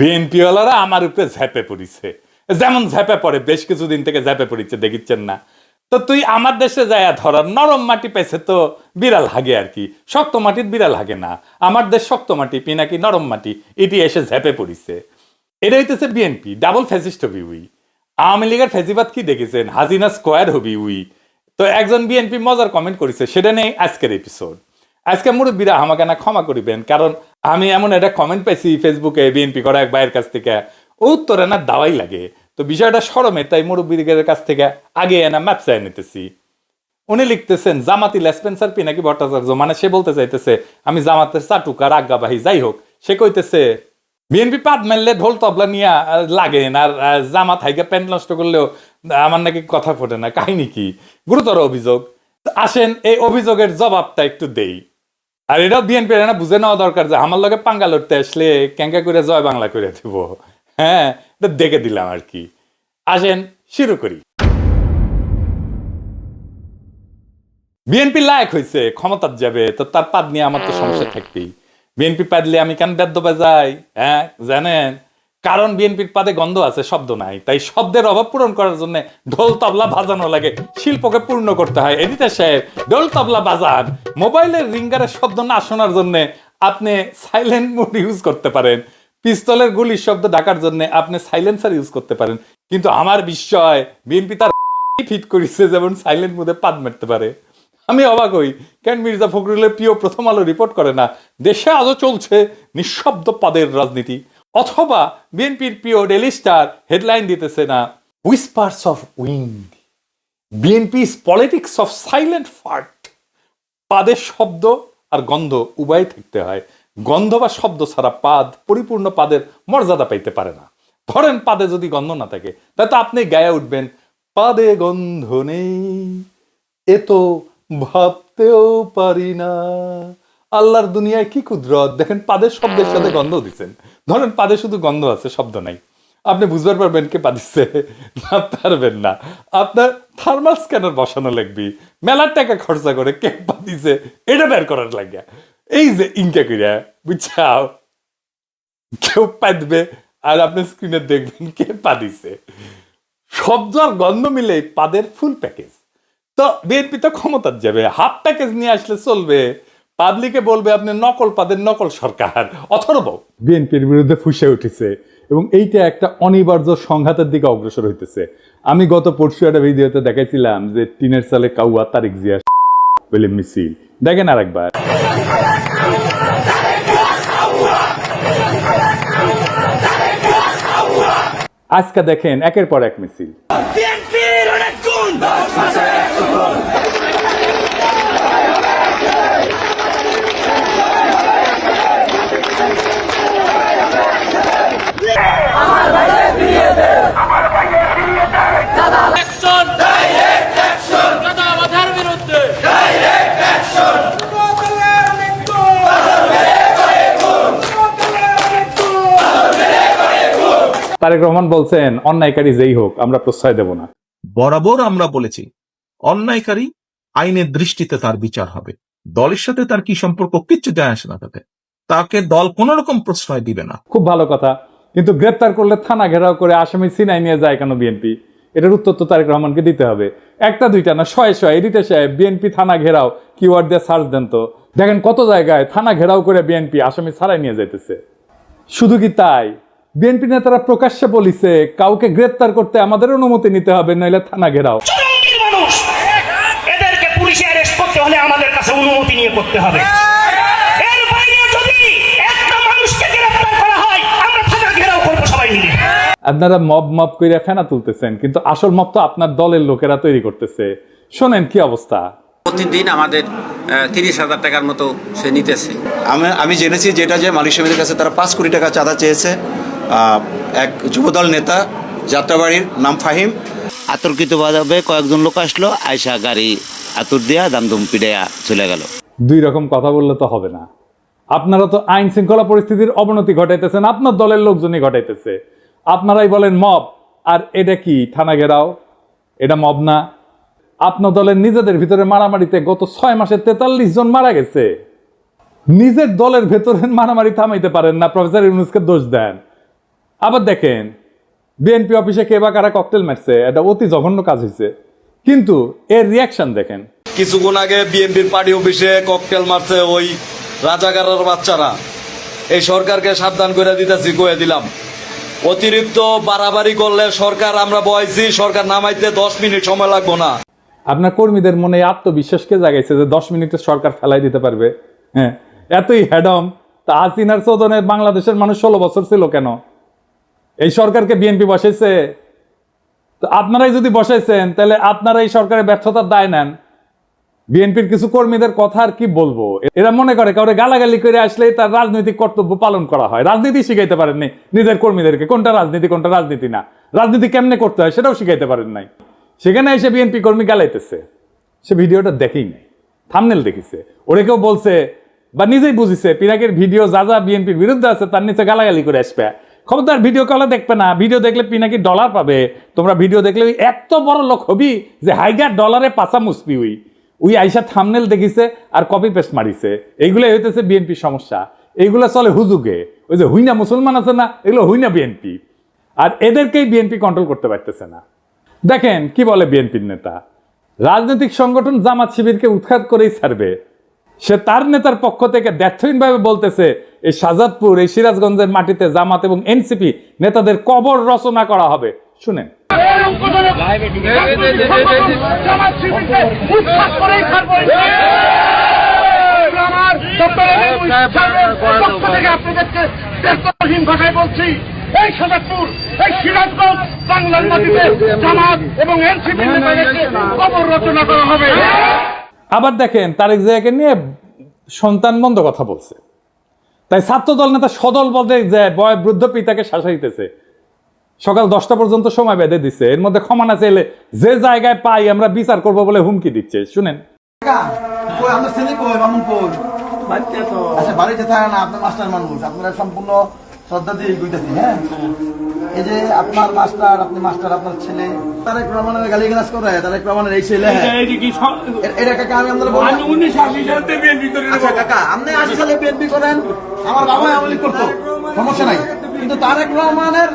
বিএনপিওয়ালারা আমার উপরে ঝ্যাপে পড়িছে। যেমন ঝ্যাপে পড়ে, বেশ কিছুদিন থেকে ঝ্যাপে পড়িচ্ছে দেখিচ্ছেন না। তো তুই আমার দেশে যায় ধরার নরম মাটি পেছে তো বিড়াল হাগে আর কি। শক্ত মাটির বিড়াল হাগে না। আমার দেশ শক্ত মাটি পিনাকি নরম মাটি, এটি এসে ঝ্যাপে পড়িছে। এটা হইতেছে বিএনপি, ডাবল ফ্যাসিস্ট হবি উই। আওয়ামী লীগের ফেসিবাদ কি দেখেছেন? হাজিনা স্কোয়ার হবি উই। তো একজন বিএনপি মজার কমেন্ট করেছে, সেটা নেই আজকের এপিসোড আজকে মুরব্বীরা আমাকে না ক্ষমা করিবেন, কারণ আমি এমন একটা কমেন্ট পাইছি ফেসবুকে বিএনপি করা এক ভাইয়ের কাছ থেকে। উত্তরে না দাওয়াই লাগে। তো বিষয়টা সরমে, তাই মুরব্বীদের কাছ থেকে আগে এনা ম্যাপসায় নিতেছি। উনি লিখতেছেন, জামাতি লেসপেন্সার পিনাকি ভট্টাচার্য? মানে সে বলতে চাইতেছে, আমি জামাতের চাটুকার আজ্ঞাবাহী, যাই হোক। সে কইতেছে বিএনপি পাত মারলে ঢোল তবলা নিয়ে লাগে লাগেন আর জামাত হাইকে প্যান্ট নষ্ট করলেও আমার নাকি কথা ফোটে না। কাহিনী কি? গুরুতর অভিযোগ। আসেন, এই অভিযোগের জবাবটা একটু দেই। আর এটা বিএনপি না বুঝে নেওয়া দরকার যে আমার লগে পাঙ্গা লড়তে আসলে ক্যাঙ্কা করে জয় বাংলা করে দেব। হ্যাঁ এটা দেখে দিলাম আর কি। আসেন শুরু করি। বিএনপি লায়ক হয়েছে ক্ষমতার যাবে তো তার পাদ নিয়ে আমার তো সমস্যা থাকবেই। বিএনপি পাদলে আমি কেন বেদ্য বাজাই হ্যাঁ জানেন? কারণ বিএনপির পাদে গন্ধ আছে, শব্দ নাই। তাই শব্দের অভাব পূরণ করার জন্য ঢোল তবলা বাজানো লাগে, শিল্পকে পূর্ণ করতে হয়। এডিটার সাহেব, ঢোল তবলা বাজান। মোবাইলের রিঙ্গারের শব্দ না শোনার জন্য আপনি সাইলেন্ট মোড ইউজ করতে পারেন। পিস্তলের গুলির শব্দ ঢাকার জন্য আপনি সাইলেন্সার ইউজ করতে পারেন। কিন্তু আমার বিস্ময়, বিএনপি তার ফিট করেছে যেমন সাইলেন্ট মোডে পাদ মারতে পারে? আমি অবাক হই, কেন মির্জা ফখরুলের প্রিয় প্রথম আলো রিপোর্ট করে না? দেশে আজও চলছে নিঃশব্দ পদের রাজনীতি। অথবা বিএনপির প্রিয় ডেলি স্টার হেডলাইন দিতেছে না। Whispers of wind BNP politics of silent fart পাদের শব্দ আর গন্ধ উভয় থাকতে হয়। গন্ধ বা শব্দ ছাড়া পাদ পরিপূর্ণ পাদের মর্যাদা পাইতে পারে না। ধরেন পাদে যদি গন্ধ না থাকে, তাহলে তো আপনি গায়ে উঠবেন, পাদে গন্ধ নেই, এ তো ভাবতেও পারি না। আল্লাহর দুনিয়ায় কি কুদরত? দেখেন পাদের শব্দের সাথে গন্ধ দিচ্ছেন ধরেন পাদে শুধু গন্ধ আছে শব্দ নাই। আপনি বুঝতে পারবেন কে পাদিচ্ছে না পারবেন না। আপনার থার্মাল স্ক্যানার বসানো লাগবে? মেলার টাকা খরচা করে কে পাদিছে এটা বের করার লাগে এই যে ইনকা কইরা বুঝছাও? কেউ পাদবে আর আপনি স্ক্রিনে দেখবেন কে পাদিছে শব্দ আর গন্ধ মিলে পাদের ফুল প্যাকেজ তো বিএনপি তো ক্ষমতার যাবে হাফ প্যাকেজ নিয়ে আসলে চলবে। পাবলিকে বলবে আপনি নকল পাদের নকল সরকার অথর্ব। বিএনপির বিরুদ্ধে ফুসে উঠেছে এবং এইটা একটা অনিবার্য সংঘাতের দিকে অগ্রসর হইতেছে। আমি গত পরশু একটা ভিডিওতে দেখাইছিলাম যে টিনের সালে কাউয়া তারিক জিয়া বলে মিছিল। দেখেন আর একবার আজকে দেখেন একের পর এক মিছিল। তারেক রহমান বলছেন অন্যায়কারী যেই হোক আমরা প্রশ্রয় দেব না। বরাবর আমরা বলেছি অন্যায়কারী আইনের দৃষ্টিতে তার বিচার হবে। দলের সাথে তার কি সম্পর্ক কিচ্ছু যায় আসে না তাতে। তাকে দল কোন রকম প্রশ্রয় দিবে না। খুব ভালো কথা। কিন্তু গ্রেপ্তার করলে থানা ঘেরাও করে আসামি সিনাই নিয়ে যায় কেন বিএনপি? এটার উত্তর তো তারেক রহমানকে দিতে হবে। একটা দুইটা না শয়ে শয়ে এডিটে সাহেব বিএনপি থানা ঘেরাও কিওয়ার্ড দিয়ে সার্চ দেন তো। দেখেন কত জায়গায় থানা ঘেরাও করে বিএনপি আসামি ছাড়াই নিয়ে যাইতেছে। শুধু কি তাই? বিএনপি নেতারা প্রকাশ্যে বলিছে কাউকে গ্রেপ্তার করতে আমাদের অনুমতি নিতে হবে নইলে থানা ঘেরাও। এদেরকে পুলিশে অ্যারেস্ট করতে হলে আমাদের কাছে অনুমতি নিয়ে করতে হবে। এর বাইরে যদি একটা মানুষকে গ্রেফতার করা হয় আমরা থানা ঘেরাও করব সবাই মিলে। আপনারা মব মব করে ফেনা তুলতেছেন কিন্তু আসল মব তো আপনার দলের লোকেরা তৈরি করতেছে। শোনেন কি অবস্থা? প্রতিদিন আমাদের তিরিশ হাজার টাকার মতো সে নিতেছে। আমি আমি জেনেছি যেটা যে মালিক সমিতির কাছে তারা পাঁচ কোটি টাকা চাঁদা চেয়েছে। এক যুবদল নেতা যাত্রাবাড়ির নাম ফাহিম। আতর্কিতভাবে কয়েকজন লোক আসলো আয়সা গাড়ি আতুর দিয়া দামদুম পিড়াইয়া চলে গেল। দুই রকম কথা বললে তো হবে না। আপনারা তো আইন শৃঙ্খলা পরিস্থিতির অবনতি ঘটাইতেছেন আপনার দলের লোকজনই ঘটাইতেছে। আপনারাই বলেন মব আর এটা কি থানা ঘেরাও? এটা মব না। আপনার দলের নিজেদের ভিতরে মারামারিতে গত ছয় মাসে তেতাল্লিশ জন মারা গেছে। নিজের দলের ভেতরে মারামারি থামাইতে পারেন না প্রফেসর ইউনুসকে দোষ দেন। আবার দেখেন বিএনপি অফিসে কে বা কারা ককটেল মারছে এটা অতি জঘন্য কাজ হয়েছে কিন্তু এর রিয়াকশন দেখেন। কিছুক্ষণ আগে বিএনপির পার্টি অফিসে ককটেল মারছে ওই রাজাকারের বাচ্চারা। এই সরকারকে সাবধান করে দিতেছি কয়ে দিলাম। অতিরিক্ত বাড়াবাড়ি করলে সরকার আমরা বয়সি সরকার নামাইতে দশ মিনিট সময় লাগবো না। আপনার কর্মীদের মনে আত্মবিশ্বাসকে জাগাইছে যে দশ মিনিটে সরকার ফেলাই দিতে পারবে? হ্যাঁ এতই হ্যাডম তা হাসিনার চোদনে বাংলাদেশের মানুষ ষোলো বছর ছিল কেন? এই সরকারকে বিএনপি বসাইছে? তো আপনারাই যদি বসাইছেন, তাহলে আপনারা এই সরকারের ব্যর্থতার দায় নেন। বিএনপির কিছু কর্মীদের কথা আর কি বলব? এরা মনে করে কাউরে গালাগালি করে আসলে তার রাজনৈতিক কর্তব্য পালন করা হয়। রাজনীতি শিখাইতে পারেননি নিজের কর্মীদেরকে। কোনটা রাজনীতি কোনটা রাজনীতি না। রাজনীতি কেমনে করতে হয় সেটাও শিখাইতে পারেন নাই। সেখানে এসে বিএনপি কর্মী গালাইতেছে। সে ভিডিওটা দেখেই নাই। থামনেল দেখিছে। ওরে কেউ বলছে, বা নিজেই বুঝিছে পিনাকের ভিডিও যা যা বিএনপির বিরুদ্ধে আছে তার নিচে গালাগালি করে আসবে। খবরদার ভিডিও কলে দেখবে না। ভিডিও দেখলে পিনাকি ডলার পাবে। তোমরা ভিডিও দেখলে ওই এত বড় লোক হবি যে হাইগার ডলারে পাচা মুসবি উই। উই আইসা থামনেল দেখিছে আর কপি পেস্ট মারিছে। এইগুলো হইতেছে বিএনপি সমস্যা। এইগুলো চলে হুজুগে। ওই যে হুইনা মুসলমান আছে না, এগুলো হুইনা বিএনপি আর এদেরকেই বিএনপি কন্ট্রোল করতে পারতেছে না। দেখেন, কি বলে বিএনপির নেতা? রাজনৈতিক সংগঠন জামাত শিবিরকে উৎখাত করেই ছাড়বে। সে তার নেতার পক্ষ থেকে ব্যর্থহীনভাবে বলতেছে এই শাহজাদপুর এই সিরাজগঞ্জের মাটিতে জামাত এবং এনসিপি নেতাদের কবর রচনা করা হবে শুনেন সাজাদপুর বাংলার মাটিতে জামাত এবং এনসিপি নেতাদেরকে কবর রচনা করা হবে আবার দেখেন তারেক জিয়াকে নিয়ে সন্তান বন্ধ কথা বলছে। তাই ছাত্রদল নেতা সদল বলতে যে বয় বৃদ্ধ পিতাকে শাসাইতেছে। সকাল দশটা পর্যন্ত সময় বেঁধে দিচ্ছে এর মধ্যে ক্ষমা না চাইলে যে জায়গায় পাই আমরা বিচার করব বলে হুমকি দিচ্ছে। শুনেন। আপনার ছেলে কই মামুন কই? আচ্ছা বাড়িতে থাকে না আপনার মাস্টার মানুষ আপনারা সম্পূর্ণ শ্রদ্ধা দিয়ে কইতেছি হ্যাঁ? এই যে আপনার মাস্টার আপনি মাস্টার আপনার ছেলে তারেক রহমানের গালি গালাজ করে তারেক রহমানের এই ছেলে হ্যাঁ? এটা কাকা আমি আপনারা বলব আচ্ছা কাকা আপনি আশি সালে বিএনপি করেন আমার বাবা আমলি করতো সমস্যা নাই। কিন্তু তারেক রহমানের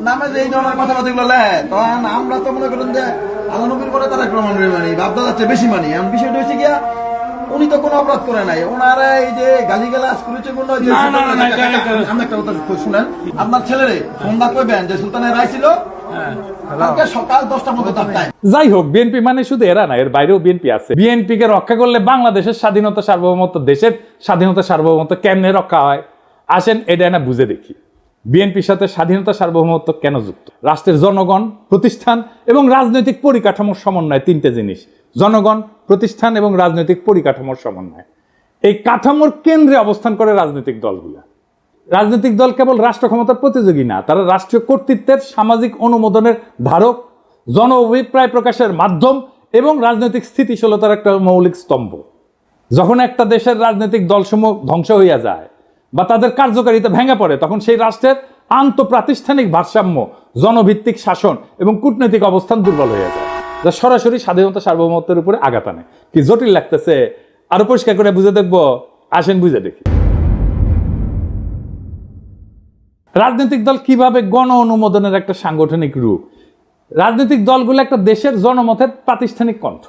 নামে যে এই ধরনের কথাবার্তা গুলো লেয় তখন আমরা তো মনে করেন যে আল্লাহ নবীর করে তারেক রহমানের মানি বাপদাদার চেয়ে বেশি মানি। এখন বিষয়টা হচ্ছে গিয়া উনি তো কোনো অপরাধ করে নাই। ওনারা এই যে গালি গালাজ করেছে কোন আমি একটা কথা শুনেন। আপনার ছেলেরে ফোনটা কইবেন যে সুলতানের রায় ছিল? টাইম যাই হোক বিএনপি মানে শুধু এরা না এর বাইরেও বিএনপি আছে। বিএনপি কে রক্ষা করলে বাংলাদেশের স্বাধীনতা সার্বভৌমত্ব দেশের স্বাধীনতা সার্বভৌমত্ব কেমনে রক্ষা হয়? আসেন এটা না বুঝে দেখি। বিএনপির সাথে স্বাধীনতা সার্বভৌমত্ব কেন যুক্ত? রাষ্ট্রের জনগণ প্রতিষ্ঠান এবং রাজনৈতিক পরিকাঠামোর সমন্বয় তিনটে জিনিস। জনগণ, প্রতিষ্ঠান এবং রাজনৈতিক পরিকাঠামোর সমন্বয়। এই কাঠামোর কেন্দ্রে অবস্থান করে রাজনৈতিক দলগুলো। রাজনৈতিক দল কেবল রাষ্ট্র ক্ষমতার প্রতিযোগী না, তারা রাষ্ট্রীয় কর্তৃত্বের সামাজিক অনুমোদনের ধারক, জন অভিপ্রায় প্রকাশের মাধ্যম এবং রাজনৈতিক স্থিতিশীলতার একটা মৌলিক স্তম্ভ। যখন একটা দেশের রাজনৈতিক দলসমূহ ধ্বংস হইয়া যায় বা তাদের কার্যকারিতা ভেঙে পড়ে, তখন সেই রাষ্ট্রের আন্তঃপ্রাতিষ্ঠানিক ভারসাম্য, জনভিত্তিক শাসন এবং কূটনৈতিক অবস্থান দুর্বল হয়ে যায়। যা সরাসরি স্বাধীনতা সার্বভৌমত্বের উপরে আঘাত আনে। কি জটিল লাগতেছে? আরও পরিষ্কার করে বুঝে দেখব। আসেন, বুঝে দেখি। রাজনৈতিক দল কীভাবে গণ অনুমোদনের একটা সাংগঠনিক রূপ? রাজনৈতিক দলগুলো একটা দেশের জনমতের প্রাতিষ্ঠানিক কণ্ঠ।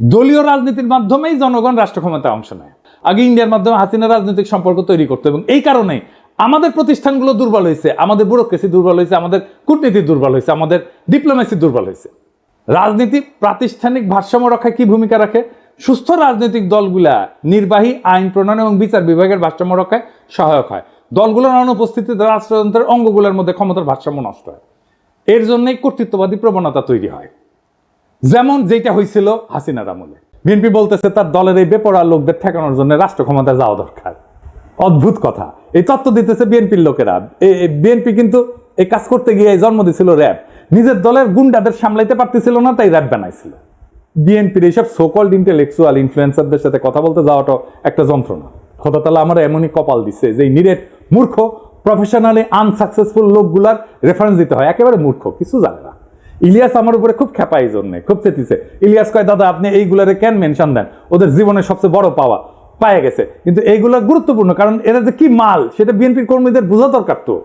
দলীয় রাজনীতির মাধ্যমেই জনগণ রাষ্ট্র ক্ষমতায় অংশ নেয়। আগে ইন্ডিয়ার মাধ্যমে হাসিনা রাজনৈতিক সম্পর্ক তৈরি করতো এবং এই কারণে আমাদের প্রতিষ্ঠানগুলো দুর্বল হয়েছে, আমাদের ব্যুরোক্রেসি দুর্বল হয়েছে, আমাদের কূটনীতি দুর্বল হয়েছে, আমাদের ডিপ্লোমেসি দুর্বল হয়েছে। রাজনীতি, প্রাতিষ্ঠানিক ভারসাম্য রক্ষায় কি ভূমিকা রাখে? সুস্থ রাজনৈতিক দলগুলা নির্বাহী, আইন প্রণয়ন এবং বিচার বিভাগের ভারসাম্য রক্ষায় সহায়ক হয়। দলগুলোর অনুপস্থিতিতে রাষ্ট্রযন্ত্রের অঙ্গগুলোর মধ্যে ক্ষমতার ভারসাম্য নষ্ট হয়। এর জন্যই কর্তৃত্ববাদী প্রবণতা তৈরি হয়। যেমন যেটা হয়েছিল হাসিনার আমলে। বিএনপি বলতেছে, তার দলের এই বেপরা লোকদের ঠেকানোর জন্য রাষ্ট্র ক্ষমতায় যাওয়া দরকার। অদ্ভুত কথা। এই তত্ত্ব দিতেছে বিএনপির লোকেরা। বিএনপি কিন্তু এই কাজ করতে গিয়ে জন্ম দিছিল র্যাব। নিজের দলের গুন্ডাদের সামলাইতে পারতেছিল না, তাই র্যাব বানাইছিল। বিএনপির এইসব সোকল্ড ইন্টেলেকচুয়াল ইনফ্লুয়েন্সারদের সাথে কথা বলতে যাওয়াটা একটা যন্ত্রণা। খোদা তালা আমার এমনই কপাল দিচ্ছে যে নিরেট মূর্খ প্রফেশনালি আনসাকসেসফুল লোকগুলার রেফারেন্স দিতে হয়। একেবারে মূর্খ, কিছু জানে না। ইলিয়াস আমার উপরে খুব খেপা এই জন্যে, খুব চেতিছে। ইলিয়াস কয়, দাদা, আপনি এইগুলারে কেন মেনশন দেন? ওদের জীবনের সবচেয়ে বড় পাওয়া পায়ে গেছে। কিন্তু এইগুলো গুরুত্বপূর্ণ, কারণ এরা যে কি মাল, সেটা বিএনপির কর্মীদের বোঝা দরকার তো।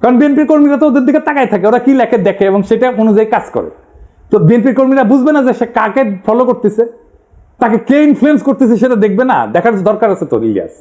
কারণ বিএনপি কর্মীরা তো ওদের দিকে তাকায় থাকে, ওরা কি লেখে দেখে এবং সেটা অনুযায়ী কাজ করে। তো বিএনপি কর্মীরা বুঝবে না যে সে কাকে ফলো করতেছে, তাকে কে ইনফ্লুয়েন্স করতেছে সেটা দেখবে না, দেখার দরকার আছে তো, ইলিয়াস।